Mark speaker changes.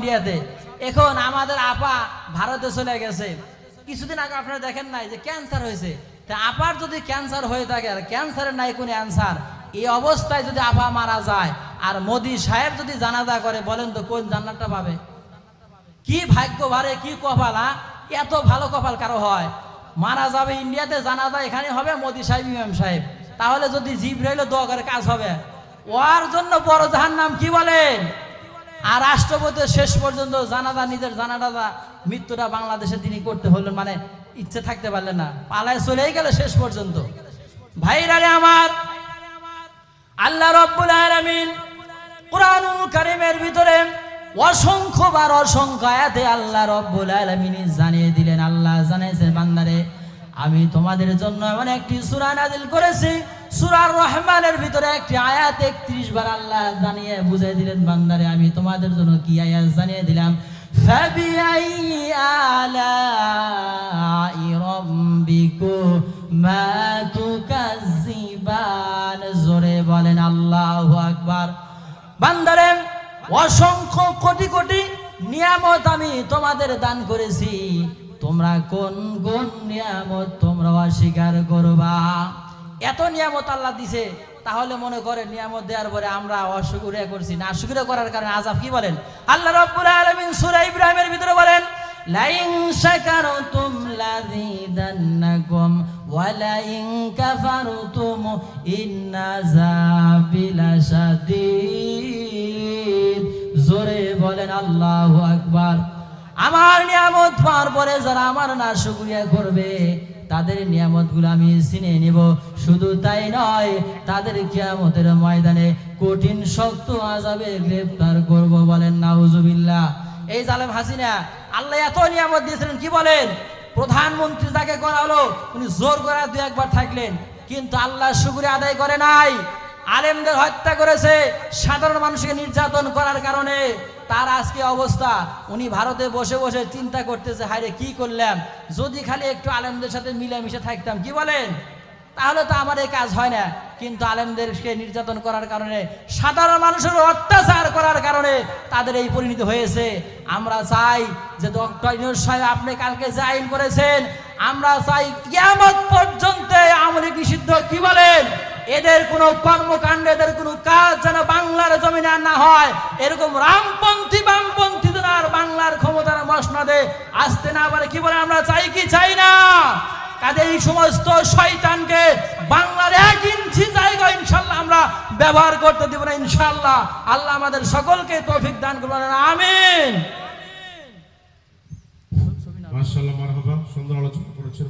Speaker 1: ইন্ডিয়াতে। এখন আমাদের আপা ভারতে চলে গেছে। কিছুদিন আগে আপনারা দেখেন নাই যে ক্যান্সার হয়েছে। তা আপার যদি ক্যান্সার হয়ে থাকে, আর ক্যান্সারের নাই কোনো অ্যান্সার, এই অবস্থায় যদি আপা মারা যায়, আর মোদি সাহেব যদি জানাজা করে, বলেন তো কোন জান্নাতটা পাবে? কি ভাগ্য ভারে, কি কপাল হ্যাঁ? এত ভালো কপাল কারও হয়? মারা যাবে ইন্ডিয়াতে, জানাজা এখানে হবে, মোদি সাহেব, ইমাম সাহেব। তাহলে যদি জীব রইল দোয়া করে, কাজ হবে। ওর জন্য বড় জাহান নাম কি বলেন? আর রাষ্ট্রপতি শেষ পর্যন্ত জানাজা, নিজের জানাজা মৃত্যুটা বাংলাদেশে তিনি করতে হলেন মানে ইচ্ছে থাকতে পারলেন না। পালায় চলেই গেল শেষ পর্যন্ত। ভাইরারে আমার, আল্লাহ রব্বুল আলামিন কোরআনুল কারীমের ভিতরে অসংখ্য বার অসংখ্য আয়াতে আল্লাহ রব্বুল আলামিন জানিয়ে দিলেন, আল্লাহ জানাইছে বান্দারে, আমি তোমাদের জন্য এমন একটি সূরা নাজিল করেছি সূরার রহমানের ভিতরে একটি আয়াত 31 বার আল্লাহ জানিয়ে বুঝিয়ে দিলেন বান্দারে আমি তোমাদের জন্য কি আয়াত জানিয়ে দিলাম فبأي آلاء ربكما تكذبان জোরে বলেন আল্লাহু আকবার বান্দারে অসংখ্য কোটি কোটি নিয়ামত আমি তোমাদের দান করেছি তোমরা কোন কোন নিয়ামত তোমরা অস্বীকার করবা এত নিয়ামত আল্লাহ দিছে, তাহলে মনে করে নিয়ামত দেওয়ার পরে আমরা অসুবিধা করছি। না অসুবিধা করার কারণে আজাব কি বলেন? আল্লাহ রব্বুল আলামিন সূরা ইব্রাহিমের ভিতরে বলেন, লাইন শাকারতুম লাযিদান্নাকুম ওয়া লাইন কাফারতুম ইন্না যাবিলা শাদীদ। জোরে বলেন, আল্লাহু আকবার। আমার নিয়ামত পাওয়ার পরে যারা আমার না শুকরিয়া করবে তাদের নিয়ামতগুলো আমি চিনে নিব। শুধু তাই নয়, তাদের কিয়ামতের ময়দানে কঠিন শক্ত আজাবে গ্রেফতার করব বলেন নাউজুবিল্লাহ। এই জালেম হাসিনা, আল্লাহ এত নিয়ামত দিয়েছিলেন, কি বলেন? প্রধানমন্ত্রী তাকে করা হলো, উনি জোর করে দু একবার থাকলেন। কিন্তু আল্লাহ শুকুরে আদায় করে নাই। আলেমদের হত্যা করেছে, সাধারণ মানুষকে নির্যাতন করার কারণে। তার আজকে অবস্থা, উনি ভারতে বসে বসে চিন্তা করতেছে, হায়রে কি করলাম? যদি খালি একটু আলেমদের সাথে মিলেমিশে থাকতাম, কি বলেন? তাহলে তো আমার এই কাজ হয় না। কিন্তু আলেমদেরকে নির্যাতন করার কারণে, সাধারণ মানুষের অত্যাচার করার কারণে তাদের এই পরিণতি হয়েছে। আমরা চাই যে ডক্টর সাহেব আপনি কালকে যে আইন করেছেন, আমরা চাই কিয়ামত পর্যন্ত এদের কোনো কর্মকাণ্ড, এদের কোনো কাজ যেন বাংলার জমিনে না হয়। এরকম রামপন্থী বামপন্থী আর বাংলার ক্ষমতার মসনদে আসতে না পারে, কি বলে আমরা চাই কি চাই না? কাজে এই সমস্ত শয়তানকে বাংলার এক ইঞ্চি জায়গা ইনশাল্লাহ আমরা ব্যবহার করতে দিব না ইনশাল্লাহ। আল্লাহ আমাদের সকলকে তৌফিক দান করবেন আমিন।
Speaker 2: সুন্দর আলোচনা করেছেন।